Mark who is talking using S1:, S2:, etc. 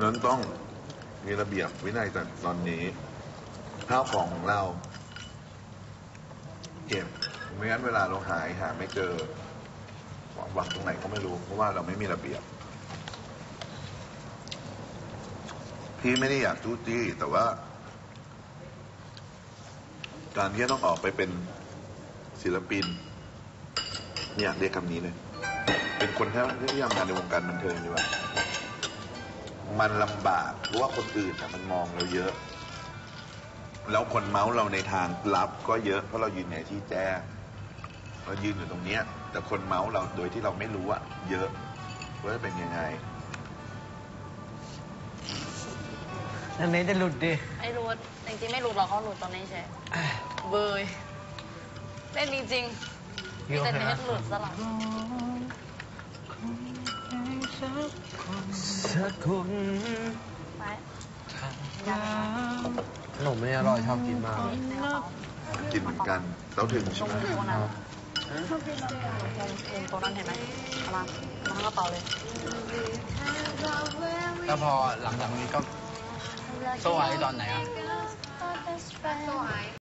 S1: นั้นต้องมีระเบียบวินัยแต่ตอนนี้ข้าวของของเรา เก็บไม่งั้นเวลาเราหายหาไม่เจอวางตรงไหนก็ไม่รู้ เพราะว่าเราไม่มีระเบียบ พี่ไม่ได้อยากจู้จี้แต่ว่า การที่ต้องออกไปเป็นศิลปินอยากเรียกคำนี้เลยเป็นคนที่ที่ทำงานในวงการบันเทิงดีกว่า มันลำบากเพราะว่าคนอื่นอะมันมองเราเยอะ แล้วคนเมาส์เราในทางลับก็เยอะเพราะเรายืนในที่แจ้งเรายืนอยู่ตรงเนี้ย แต่คนเมาส์เราโดยที่เราไม่รู้อะเยอะว่าจะเป็นยังไง
S2: อันนี้จะหลุดดิ
S3: ไม่รู้จริงๆไม่รู้หรอกเขาหลุดตอนนี้ใช่เบยเล่นจริงๆมีแต่เน็ตหลุดสลับ
S2: สักคน
S3: ไปยาก
S2: ขนมนี่อร่อยชอบกินมาก
S3: ในกระเป๋า
S1: กินเหมือนกันเราถึงใช่ไหม
S3: ตรงนั้นตรงนั้นเห็นไหมเอามาเอามากระเป๋าเลย
S2: แล้วพอหลังจากนี้ก็โซ่ไว้ตอนไหนอะ
S3: โซ่ไอ